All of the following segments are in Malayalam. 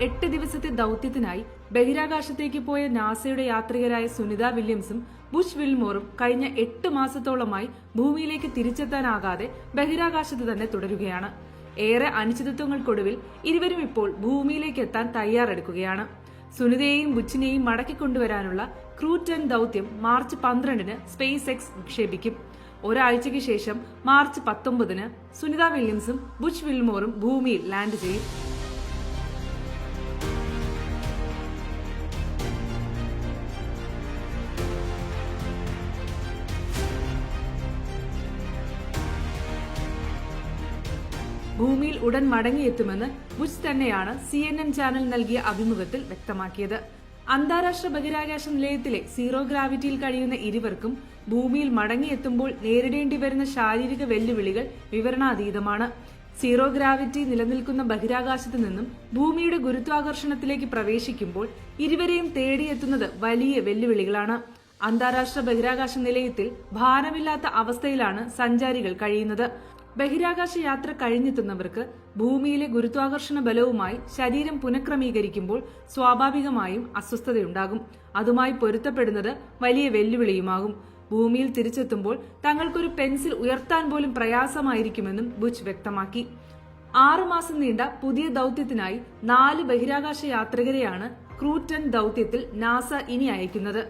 എട്ട് ദിവസത്തെ ദൌത്യത്തിനായി ബഹിരാകാശത്തേക്ക് പോയ നാസയുടെ യാത്രികരായ സുനിത വില്യംസും ബുഷ് വിൽമോറും കഴിഞ്ഞ എട്ട് മാസത്തോളമായി ഭൂമിയിലേക്ക് തിരിച്ചെത്താനാകാതെ ബഹിരാകാശത്ത് തന്നെ തുടരുകയാണ്. ഏറെ അനിശ്ചിതത്വങ്ങൾക്കൊടുവിൽ ഇരുവരും ഇപ്പോൾ ഭൂമിയിലേക്ക് എത്താൻ തയ്യാറെടുക്കുകയാണ്. സുനിതയെയും ബുച്ചിനെയും മടക്കിക്കൊണ്ടുവരാനുള്ള ക്രൂ ടെൻ ദൌത്യം മാർച്ച് പന്ത്രണ്ടിന് സ്പേസ് എക്സ് വിക്ഷേപിക്കും ഒരാഴ്ചയ്ക്ക് ശേഷം മാർച്ച് പത്തൊമ്പതിന് സുനിത വില്യംസും ബുച്ച് വിൽമോറും ഭൂമിയിൽ ലാൻഡ് ചെയ്യും. ഭൂമിയിൽ ഉടൻ മടങ്ങിയെത്തുമെന്ന് ബുഷ് തന്നെയാണ് സി എൻ എൻ ചാനൽ നൽകിയ അഭിമുഖത്തിൽ വ്യക്തമാക്കിയത്. അന്താരാഷ്ട്ര ബഹിരാകാശ നിലയത്തിലെ സീറോ ഗ്രാവിറ്റിയിൽ കഴിയുന്ന ഇരുവർക്കും ഭൂമിയിൽ മടങ്ങിയെത്തുമ്പോൾ നേരിടേണ്ടി വരുന്ന ശാരീരിക വെല്ലുവിളികൾ വിവരണാതീതമാണ്. സീറോ ഗ്രാവിറ്റി നിലനിൽക്കുന്ന ബഹിരാകാശത്ത് നിന്നും ഭൂമിയുടെ ഗുരുത്വാകർഷണത്തിലേക്ക് പ്രവേശിക്കുമ്പോൾ ഇരുവരെയും തേടിയെത്തുന്നത് വലിയ വെല്ലുവിളികളാണ്. അന്താരാഷ്ട്ര ബഹിരാകാശ നിലയത്തിൽ ഭാരമില്ലാത്ത അവസ്ഥയിലാണ് സഞ്ചാരികൾ കഴിയുന്നത്. ബഹിരാകാശ യാത്ര കഴിഞ്ഞെത്തുന്നവർക്ക് ഭൂമിയിലെ ഗുരുത്വാകർഷണ ബലവുമായി ശരീരം പുനഃക്രമീകരിക്കുമ്പോൾ സ്വാഭാവികമായും അസ്വസ്ഥതയുണ്ടാകും. അതുമായി പൊരുത്തപ്പെടുന്നത് വലിയ വെല്ലുവിളിയുമാകും. ഭൂമിയിൽ തിരിച്ചെത്തുമ്പോൾ തങ്ങൾക്കൊരു പെൻസിൽ ഉയർത്താൻ പോലും പ്രയാസമായിരിക്കുമെന്നും ബുച്ച് വ്യക്തമാക്കി. ആറുമാസം നീണ്ട പുതിയ ദൌത്യത്തിനായി നാല് ബഹിരാകാശ യാത്രികരെയാണ് ക്രൂറ്റൻ ദൌത്യത്തിൽ നാസ ഇനി അയക്കുന്നത്.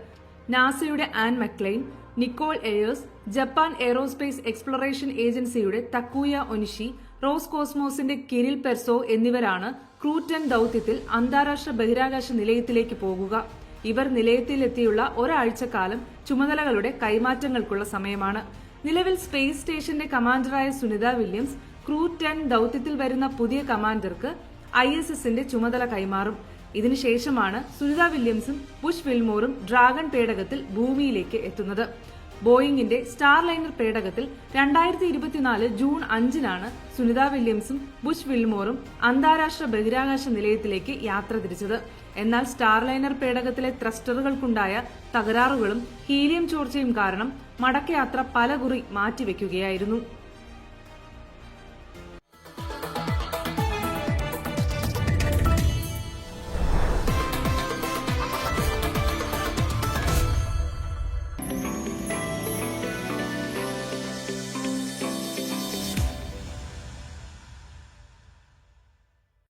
നാസയുടെ Anne McClain Nicole Ayers Japan Aerospace Exploration ഏജൻസിയുടെ തക്കൂയ ഒനിഷി റോസ് കോസ്മോസിന്റെ കിരിൽ പെർസോ എന്നിവരാണ് ക്രൂറ്റൻ ദൌത്യത്തിൽ അന്താരാഷ്ട്ര ബഹിരാകാശ നിലയത്തിലേക്ക് പോകുക. ഇവർ നിലയത്തിലെത്തിയുള്ള ഒരാഴ്ചക്കാലം ചുമതലകളുടെ കൈമാറ്റങ്ങൾക്കുള്ള സമയമാണ്. നിലവിൽ സ്പേസ് സ്റ്റേഷന്റെ കമാൻഡറായ സുനിത വില്യംസ് ക്രൂ ടെൻ ദൌത്യത്തിൽ വരുന്ന പുതിയ കമാൻഡർക്ക് ഐ എസ് എസിന്റെ ചുമതല കൈമാറും. ഇതിനുശേഷമാണ് സുനിത വില്യംസും പുഷ് വിൽമോറും ഡ്രാഗൺ പേടകത്തിൽ ഭൂമിയിലേക്ക് എത്തുന്നത്. ബോയിങ്ങിന്റെ സ്റ്റാർ ലൈനർ പേടകത്തിൽ രണ്ടായിരത്തി ഇരുപത്തിനാല് ജൂൺ അഞ്ചിനാണ് സുനിത വില്യംസും ബുഷ് വിൽമോറും അന്താരാഷ്ട്ര ബഹിരാകാശ നിലയത്തിലേക്ക് യാത്ര തിരിച്ചത്. എന്നാൽ സ്റ്റാർ ലൈനർ പേടകത്തിലെ ത്രസ്റ്ററുകൾക്കുണ്ടായ തകരാറുകളും ഹീലിയം ചോർച്ചയും കാരണം മടക്കയാത്ര പലകുറി മാറ്റിവെക്കുകയായിരുന്നു.